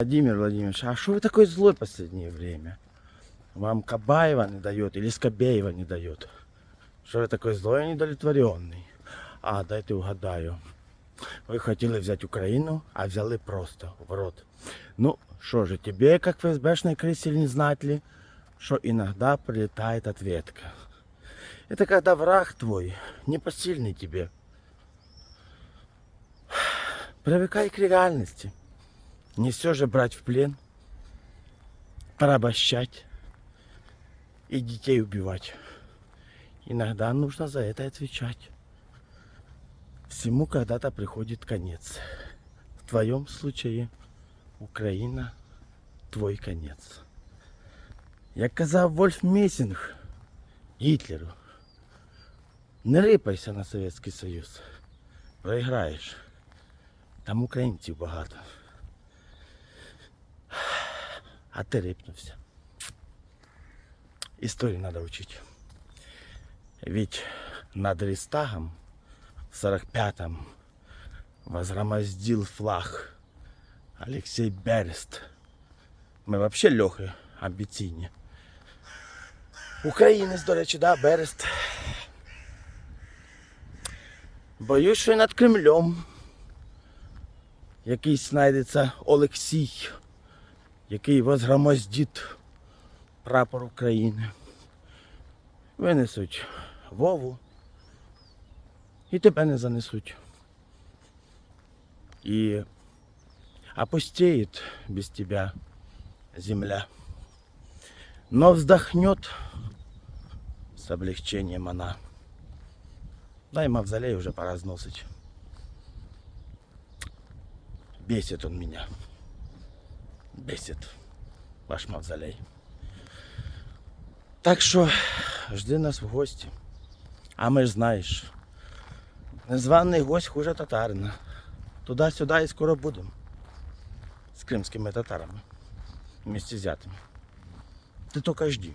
Владимир Владимирович, а что вы такой злой в последнее время? Вам Кабаева не дает или Скобеева не дает? Что вы такой злой и недовлетворенный? А, дайте угадаю. Ви хотіли взяти Україну, а взяли просто в рот. Ну, что же, тебе, как ФСБшной крысе не знать ли, что иногда прилетает ответка. Это когда враг твой непосильный тебе. Привыкай к реальности. Не все же брать в плен, порабощать и детей убивать. Иногда нужно за это отвечать. Всему когда-то приходит конец. В твоем случае Украина твой конец. Як казав Вольф Месінг Гітлеру, не рипайся на Совєтський Союз. Проіграєш. Там українців багато. А ти рипнувся. Історію треба вчити. Ведь над Рейстагом в 45-м возгромоздил флаг Алексей Берест. Ми вообще льохи амбіційні. Українець, до речі, да, Берест. Боюсь, що над Кремлем якийсь знайдеться Олексій, який возгромоздить прапор України. Винесуть Вову і тебе не занесуть. И опустеет без тебя земля. Но вздохнет с облегчением она. Дай мавзолей уже пора сносить. Бесит он меня. Бесит ваш мавзолей. Так що жди нас в гості. А ми ж знаєш, незваний гость хуже татарина. Туди-сюди і скоро будемо. З кримськими татарами. Місті взятими. Ти тільки жди.